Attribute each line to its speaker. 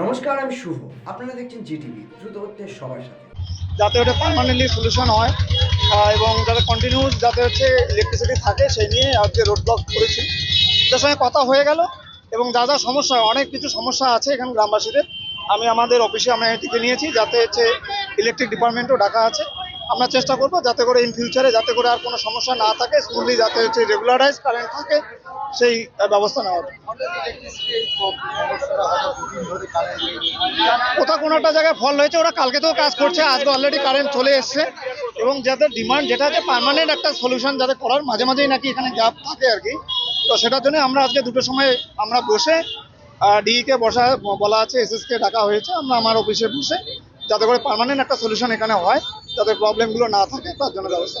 Speaker 1: নমস্কার, আমি শুভ। আপনারা দেখছেন জিটিভি, দ্রুত হচ্ছে সবার সাথে।
Speaker 2: যাতে ওটা পার্মানেন্টলি সলিউশন হয় এবং যাতে কন্টিনিউস যাতে হচ্ছে ইলেকট্রিসিটি থাকে, সেই নিয়ে আজকে রোড ব্লক করেছি। তার সঙ্গে কথা হয়ে গেল, এবং যা যা সমস্যা, অনেক কিছু সমস্যা আছে এখানে গ্রামবাসীদের, আমি আমাদের অফিসে আমরা এটিকে নিয়েছি, যাতে হচ্ছে ইলেকট্রিক ডিপার্টমেন্টও ডাকা আছে। আমরা চেষ্টা করব যাতে করে ইন ফিউচারে যাতে করে আর কোনো সমস্যা না থাকে স্মুথলি যাতে হচ্ছে রেগুলারাইজ কারেন্ট থাকে, সেই ব্যবস্থা নেওয়া কোথাও কোনো একটা জায়গায় ফল হয়েছে, ওরা কালকে তো কাজ করছে আজকে অলরেডি কারেন্ট চলে এসছে এবং যাদের ডিমান্ড যেটা আছে পার্মানেন্ট একটা সলিউশন যাতে করার, মাঝে মাঝেই নাকি এখানে গ্যাপ থাকে আর কি তো সেটার জন্য আমরা আজকে দুটোর সময় আমরা বসে ডিইকে বসা, বলা আছে এসএসকে ডাকা হয়েছে, আমরা আমার অফিসে বসে যাতে করে পার্মানেন্ট একটা সলিউশন এখানে হয়, যাতে প্রবলেমগুলো না থাকে, তার জন্য ব্যবস্থা।